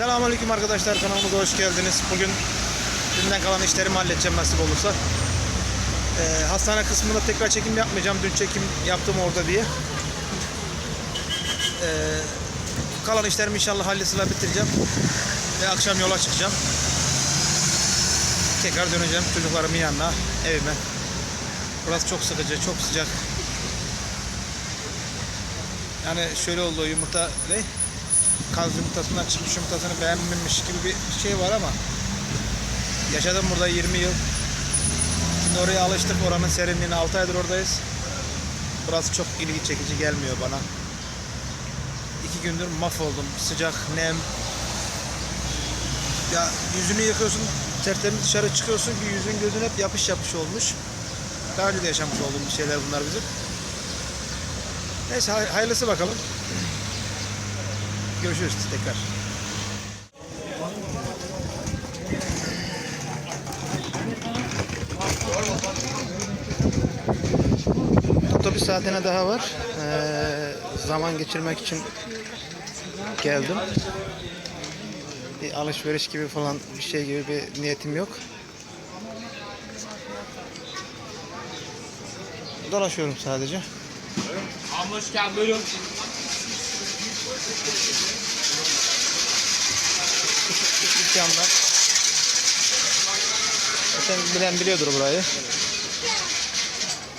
Selamünaleyküm arkadaşlar kanalımıza hoş geldiniz. Bugün dünden kalan işlerimi halledeceğim nasip olursa. Ee, hastane kısmında tekrar çekim yapmayacağım. Dün çekim yaptım orada diye. Ee, kalan işlerimi inşallah halletsinler bitireceğim. Ve akşam yola çıkacağım. Tekrar döneceğim çocuklarımın yanına, evime. Burası çok sıkıcı, çok sıcak. Yani şöyle oldu yumurta ne? Kaz yumurtasından çıkmış yumurtasını beğenmemiş gibi bir şey var ama yaşadım burada 20 yıl. Şimdi oraya alıştık oranın serinliğine 6 aydır oradayız. Burası çok ilgi çekici gelmiyor bana. İki gündür mahvoldum. Sıcak, nem. Ya yüzünü yıkıyorsun, tertemiz dışarı çıkıyorsun ki yüzün gözün hep yapış yapış olmuş. Daha önce de yaşamış olduğumuz şeyler bunlar bizim. Neyse hay- hayırlısı bakalım. Görüşürüz tekrar. Otobüs saatine daha var. Ee, zaman geçirmek için geldim. Bir alışveriş gibi falan bir şey gibi bir niyetim yok. Dolaşıyorum sadece. Hoş geldin buyurun. Küçük dükkanlar. Zaten bilen biliyordur burayı.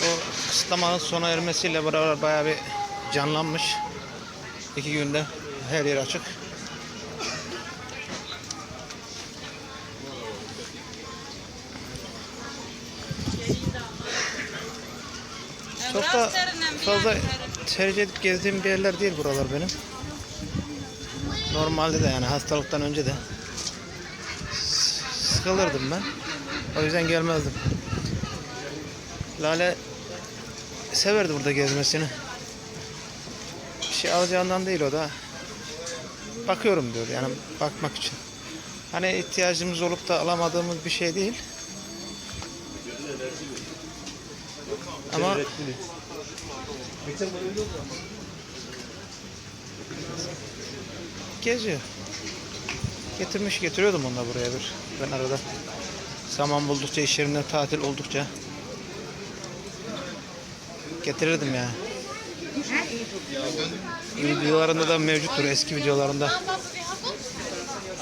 O kısıtlamanın sona ermesiyle buralar bayağı bir canlanmış. İki günde her yer açık. Çok da fazla tercih edip gezdiğim bir yerler değil buralar benim. Normalde de yani hastalıktan önce de sıkılırdım ben. O yüzden gelmezdim. Lale severdi burada gezmesini. Bir şey alacağından değil o da. Bakıyorum diyor yani bakmak için. Hani ihtiyacımız olup da alamadığımız bir şey değil. Ama geziyor. Getirmiş getiriyordum onu da buraya bir. Ben arada zaman buldukça iş yerinden tatil oldukça getirirdim yani. Videolarında da mevcuttur eski videolarında.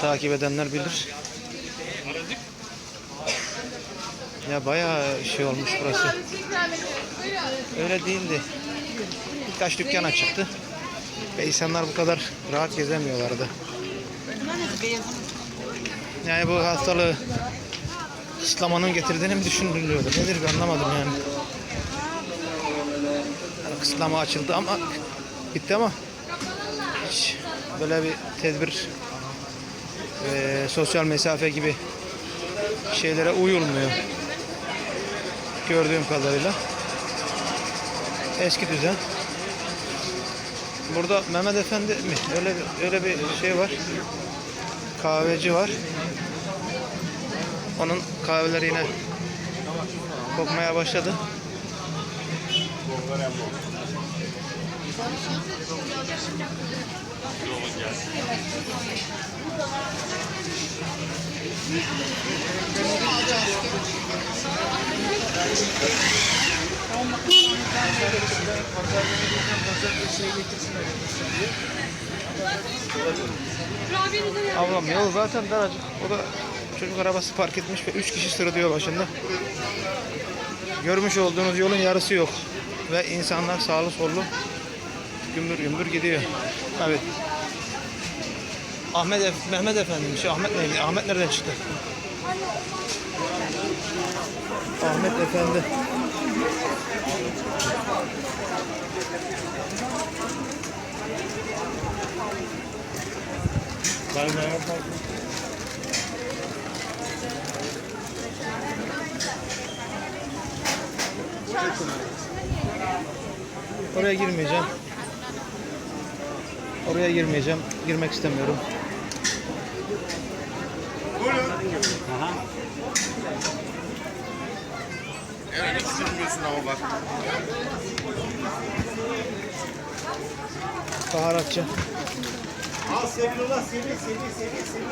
Takip edenler bilir. Ya bayağı şey olmuş burası. Öyle değildi. Birkaç dükkana çıktı. Ve insanlar bu kadar rahat gezemiyorlardı. Yani bu hastalığı kısıtlamanın getirdiğini mi düşünülüyordu? Nedir bir anlamadım yani. yani kısıtlama açıldı ama bitti ama hiç böyle bir tedbir ve sosyal mesafe gibi şeylere uyulmuyor. Gördüğüm kadarıyla. Eski düzen. Burada Mehmet Efendi mi? Öyle öyle bir şey var. Kahveci var. Onun kahveleri yine kokmaya başladı. Ablam yol zaten daracık. O da çocuk arabası park etmiş ve 3 kişi sıralıyor başında. Görmüş olduğunuz yolun yarısı yok. Ve insanlar sağlı sollu gümbür gümbür gidiyor. Tabii. Ahmet Ef- Mehmet Efendi'miş. Ahmet neydi? Ahmet nereden çıktı? Ahmet Efendi. Oraya girmeyeceğim. Oraya girmeyeceğim. Girmek istemiyorum. Evet, hiç bilmiyorsun ama bak. Baharatçı. Al seviyorlar seni seni seni seni.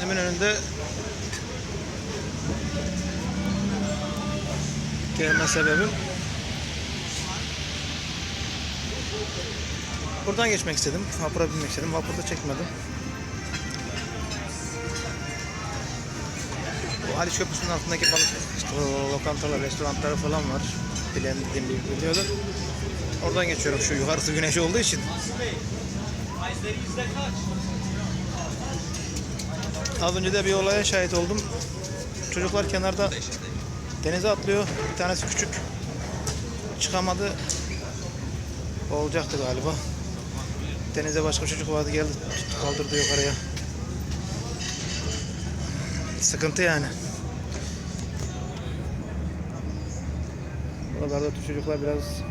Hemen önünde gelme sebebim buradan geçmek istedim. Vapura binmek istedim. Vapurda çekmedim. Haliç Köprüsü'nün altındaki balık işte lokantalar, restoranları falan var. Bilen bildiğim biliyordur. Oradan geçiyorum şu yukarısı güneş olduğu için. Az önce de bir olaya şahit oldum. Çocuklar kenarda denize atlıyor. Bir tanesi küçük. Çıkamadı. Olacaktı galiba. Denize başka çocuk vardı geldi kaldırdı yukarıya. Sıkıntı yani. Buralarda tür çocuklar biraz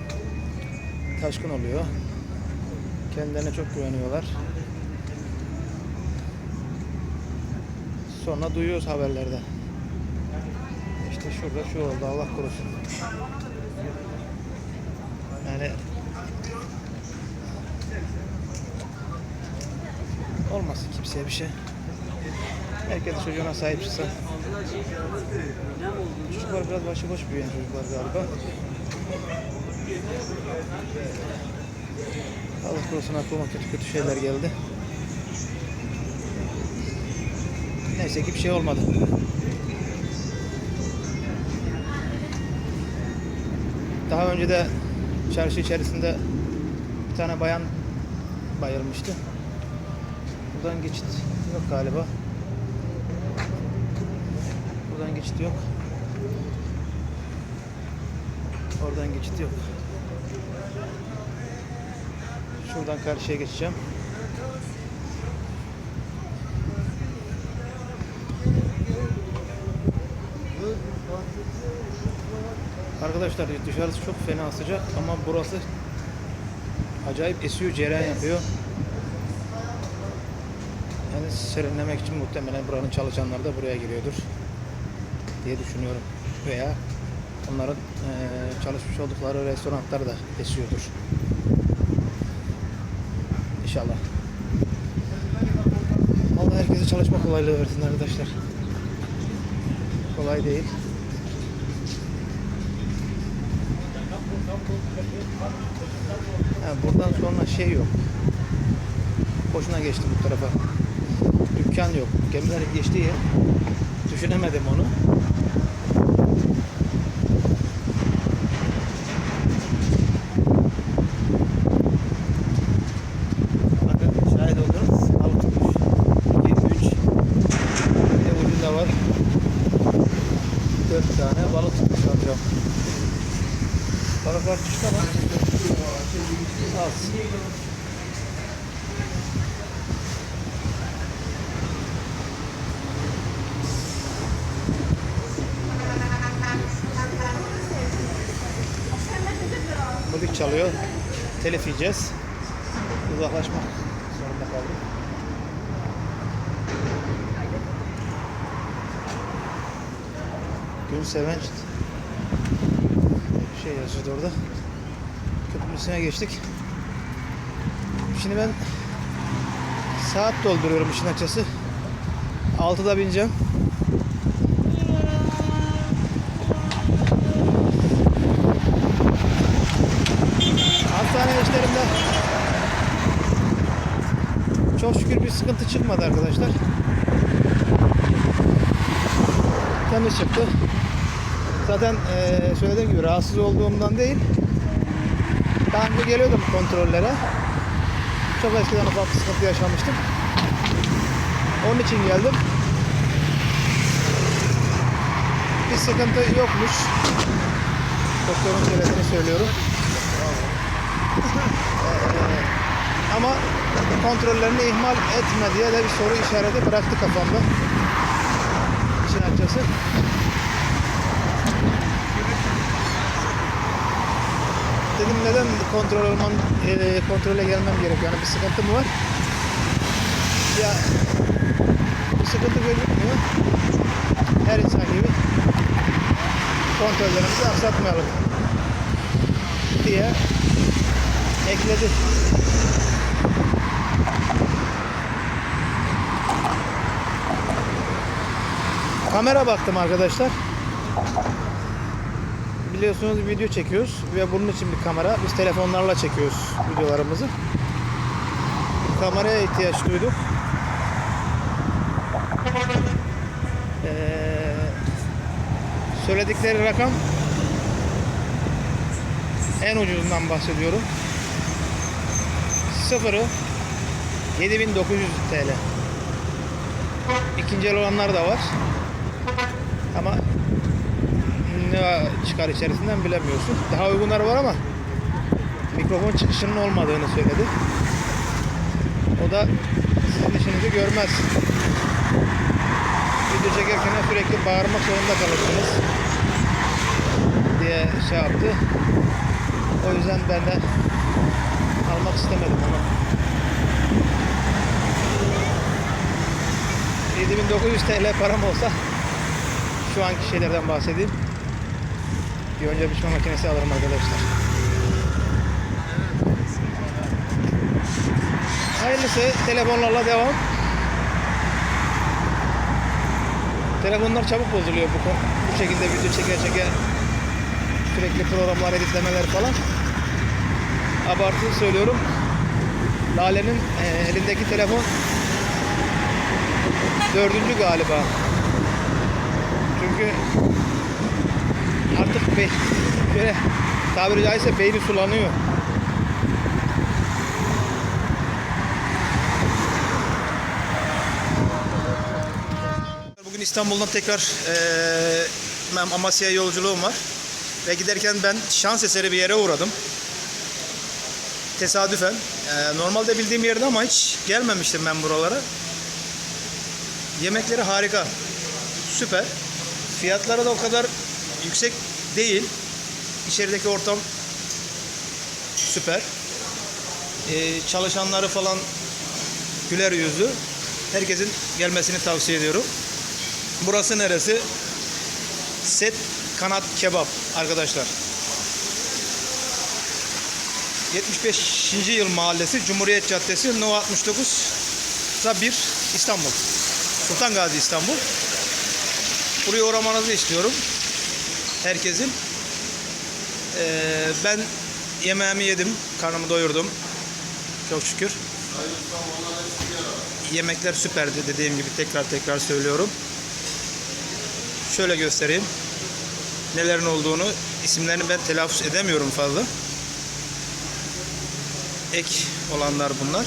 taşkın oluyor. Kendilerine çok güveniyorlar. Sonra duyuyoruz haberlerde. İşte şurada şu oldu Allah korusun. Yani olmasın kimseye bir şey. Herkes çocuğuna sahip çıksa. Çocuklar biraz başıboş büyüyen çocuklar galiba. Allah korusun aklıma kötü kötü şeyler geldi. Neyse ki bir şey olmadı. Daha önce de çarşı içerisinde bir tane bayan bayılmıştı. Buradan geçit yok galiba. Buradan geçit yok. Oradan geçit yok. Şuradan karşıya geçeceğim. Arkadaşlar dışarısı çok fena sıcak ama burası acayip esiyor, cereyan yapıyor. Yani serinlemek için muhtemelen buranın çalışanları da buraya giriyordur diye düşünüyorum. Veya onların eee, çalışmış oldukları restoranlar da esiyordur. İnşallah. Allah herkese çalışma kolaylığı versin arkadaşlar. Kolay değil. Ha, buradan sonra şey yok. Boşuna geçtim bu tarafa. Dükkan yok. Gemiler geçti ya. Düşünemedim onu. Bakın şahit oldunuz. Balık tutmuş. 2, 3. Bir de ucunda var. 4 tane balık tutmuş amcam. Balıklar düştü ama az. Müzik çalıyor. Telif yiyeceğiz. Uzaklaşmak zorunda kaldık. Gün Sevenç şey yazıyordu orada. Köprünün üstüne geçtik. Şimdi ben saat dolduruyorum işin açısı. 6'da bineceğim. Hastane işlerimde çok şükür bir sıkıntı çıkmadı arkadaşlar. Temiz çıktı. Zaten eee söylediğim gibi rahatsız olduğumdan değil. Daha önce geliyordum kontrollere. Çok eskiden ufak bir sıkıntı yaşamıştım. Onun için geldim. Bir sıkıntı yokmuş. Doktorun söylediğini söylüyorum. Eee, ama kontrollerini ihmal etme diye de bir soru işareti bıraktı kafamda. İşin açıkçası. Dedim neden kontrol olmam, eee, kontrole gelmem gerekiyor? Yani bir sıkıntı mı var? Ya bir sıkıntı gözükmüyor. Her insan gibi kontrollerimizi aksatmayalım diye ekledi. Kamera baktım arkadaşlar. Biliyorsunuz video çekiyoruz ve bunun için bir kamera. Biz telefonlarla çekiyoruz videolarımızı. Kameraya ihtiyaç duyduk. Ee, söyledikleri rakam en ucuzundan bahsediyorum. Sıfırı 7900 TL. İkinci el olanlar da var. Ama çıkar içerisinden bilemiyorsun. Daha uygunları var ama mikrofon çıkışının olmadığını söyledi. O da sizin işinizi görmez. Video çekerken sürekli bağırmak zorunda kalırsınız diye şey yaptı. O yüzden ben de almak istemedim onu. 7900 TL param olsa şu anki şeylerden bahsedeyim. Bir önce biçme makinesi alırım arkadaşlar. Hayırlısı telefonlarla devam. Telefonlar çabuk bozuluyor bu, bu şekilde video çeke çeke sürekli programlar editlemeler falan. Abartılı söylüyorum. Lale'nin e, elindeki telefon dördüncü galiba. Çünkü artık be, böyle tabiri caizse beyni sulanıyor. Bugün İstanbul'dan tekrar eee ben Amasya'ya yolculuğum var. Ve giderken ben şans eseri bir yere uğradım. Tesadüfen. Eee, normalde bildiğim yerde ama hiç gelmemiştim ben buralara. Yemekleri harika. Süper. Fiyatları da o kadar yüksek değil. İçerideki ortam süper. Ee, çalışanları falan güler yüzlü. Herkesin gelmesini tavsiye ediyorum. Burası neresi? Set Kanat Kebap arkadaşlar. 75. yıl mahallesi Cumhuriyet Caddesi No 69 1 İstanbul. Sultan Gazi İstanbul. Buraya uğramanızı istiyorum. Herkesin. Ee, ben yemeğimi yedim. Karnımı doyurdum. Çok şükür. Yemekler süperdi dediğim gibi tekrar tekrar söylüyorum. Şöyle göstereyim. Nelerin olduğunu isimlerini ben telaffuz edemiyorum fazla. Ek olanlar bunlar.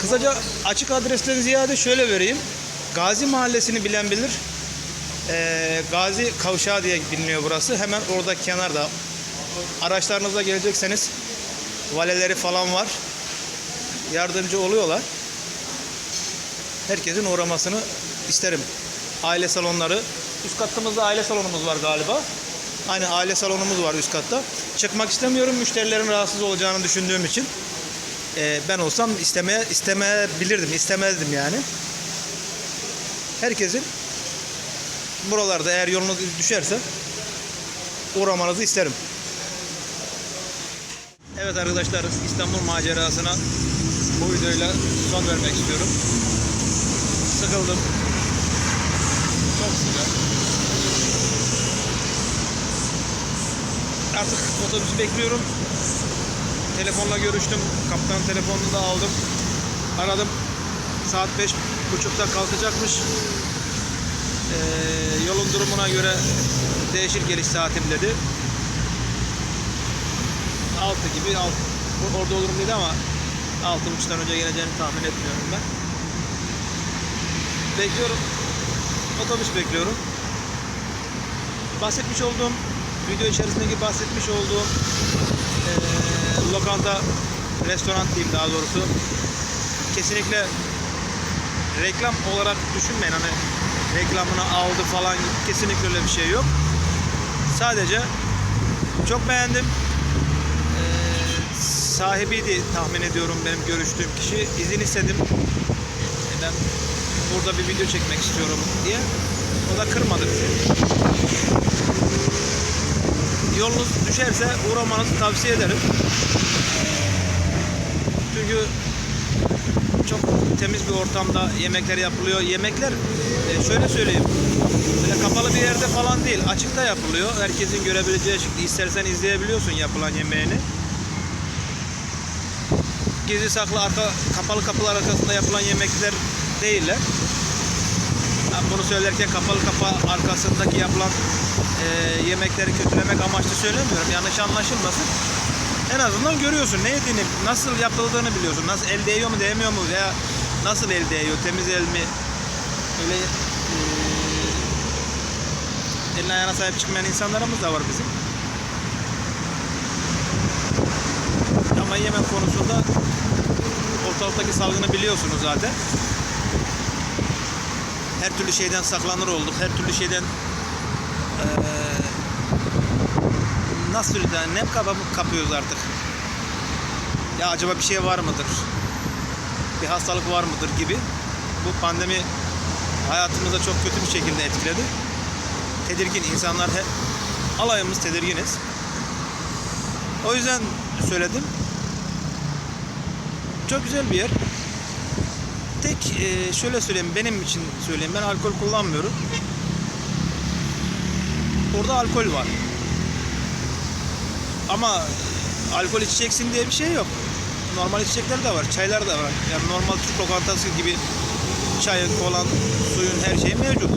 Kısaca açık adresten ziyade şöyle vereyim. Gazi Mahallesi'ni bilen bilir. Ee, Gazi Kavşağı diye biliniyor burası. Hemen orada kenarda. Araçlarınızla gelecekseniz valeleri falan var. Yardımcı oluyorlar. Herkesin uğramasını isterim. Aile salonları. Üst katımızda aile salonumuz var galiba. Aynı aile salonumuz var üst katta. Çıkmak istemiyorum müşterilerin rahatsız olacağını düşündüğüm için. Ee, ben olsam istemeye istemeyebilirdim, istemezdim yani. Herkesin buralarda eğer yolunuz düşerse uğramanızı isterim. Evet arkadaşlar İstanbul macerasına bu videoyla son vermek istiyorum. Sıkıldım. Çok sıcak. Artık otobüsü bekliyorum. Telefonla görüştüm. Kaptan telefonunu da aldım. Aradım. Saat beş buçukta kalkacakmış. Ee, yolun durumuna göre değişir geliş saatim dedi. 6 gibi alt, orada olurum dedi ama 6.30'dan önce geleceğini tahmin etmiyorum ben. Bekliyorum. Otobüs bekliyorum. Bahsetmiş olduğum video içerisindeki bahsetmiş olduğum eee, lokanta, restoran diyeyim daha doğrusu. Kesinlikle reklam olarak düşünmeyin hani reklamını aldı falan kesinlikle öyle bir şey yok. Sadece çok beğendim. Eee, sahibiydi tahmin ediyorum benim görüştüğüm kişi. İzin istedim. ben burada bir video çekmek istiyorum diye. O da kırmadı bizi. Yolunuz düşerse uğramanızı tavsiye ederim. Çünkü çok temiz bir ortamda yemekler yapılıyor. Yemekler e, şöyle söyleyeyim. Böyle kapalı bir yerde falan değil. Açıkta yapılıyor. Herkesin görebileceği şekilde. İstersen izleyebiliyorsun yapılan yemeğini. Gizli saklı arka, kapalı kapılar arkasında yapılan yemekler değiller. Ben bunu söylerken kapalı kapı arkasındaki yapılan e, yemekleri kötülemek amaçlı söylemiyorum. Yanlış anlaşılmasın. En azından görüyorsun ne yediğini, nasıl yapıldığını biliyorsun. Nasıl el değiyor mu değmiyor mu veya nasıl el değiyor, temiz el mi? Öyle e, eline ayağına sahip çıkmayan insanlarımız da var bizim. Ama yemek konusunda ortalıktaki salgını biliyorsunuz zaten. Her türlü şeyden saklanır olduk. Her türlü şeyden nasıl söyleyeyim nem kapı kapıyoruz artık. Ya acaba bir şey var mıdır? Bir hastalık var mıdır gibi. Bu pandemi hayatımıza çok kötü bir şekilde etkiledi. Tedirgin insanlar hep alayımız tedirginiz. O yüzden söyledim. Çok güzel bir yer. Tek e, şöyle söyleyeyim benim için söyleyeyim ben alkol kullanmıyorum. Orada alkol var. Ama alkol içeceksin diye bir şey yok. Normal içecekler de var, çaylar da var. Yani normal Türk lokantası gibi çayın, kolan, suyun her şeyi mevcut.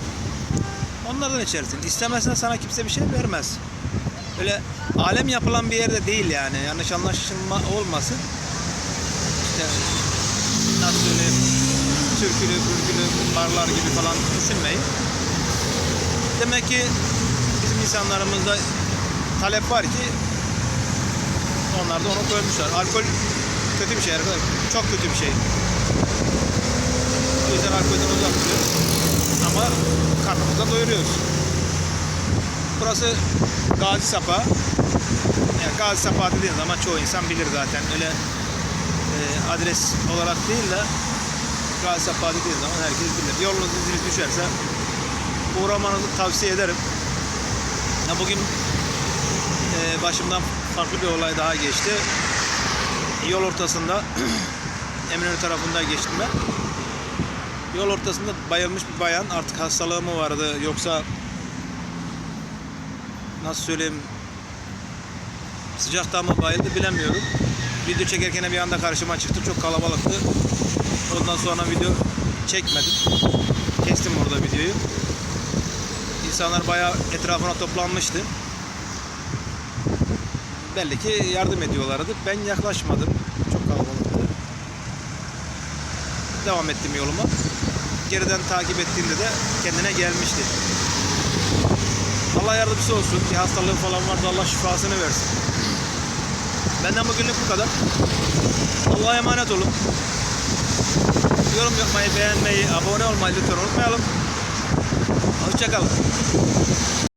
Onlardan içersin. İstemezsen sana kimse bir şey vermez. Öyle alem yapılan bir yerde değil yani. Yanlış anlaşılma olmasın. İşte nasıl söyleyeyim türkülü, bürgülü barlar gibi falan düşünmeyin. Demek ki bizim insanlarımızda talep var ki onlar da onu koymuşlar. Alkol kötü bir şey arkadaşlar. Çok kötü bir şey. O yüzden alkolden uzak duruyoruz. Ama karnımızda doyuruyoruz. Burası Gazi Sapa. Yani Gazi Sapa dediğin zaman çoğu insan bilir zaten. Öyle e, adres olarak değil de Gazi Sapa dediğin zaman herkes bilir. Yolunuz iziniz düşerse uğramanızı tavsiye ederim. Ya bugün e, başımdan farklı bir olay daha geçti. Yol ortasında Eminönü tarafında geçtim ben. Yol ortasında bayılmış bir bayan artık hastalığı mı vardı yoksa nasıl söyleyeyim sıcaktan mı bayıldı bilemiyorum. Video çekerken bir anda karşıma çıktı. Çok kalabalıktı. Ondan sonra video çekmedim. Kestim orada videoyu. İnsanlar bayağı etrafına toplanmıştı. Belli ki yardım ediyorlardı. Ben yaklaşmadım. Çok kalabalıktı. Devam ettim yoluma. Geriden takip ettiğimde de kendine gelmişti. Allah yardımcısı olsun. Bir hastalığı falan varsa Allah şifasını versin. Benden bugünlük bu kadar. Allah'a emanet olun. Yorum yapmayı, beğenmeyi, abone olmayı lütfen unutmayalım. Hoşçakalın.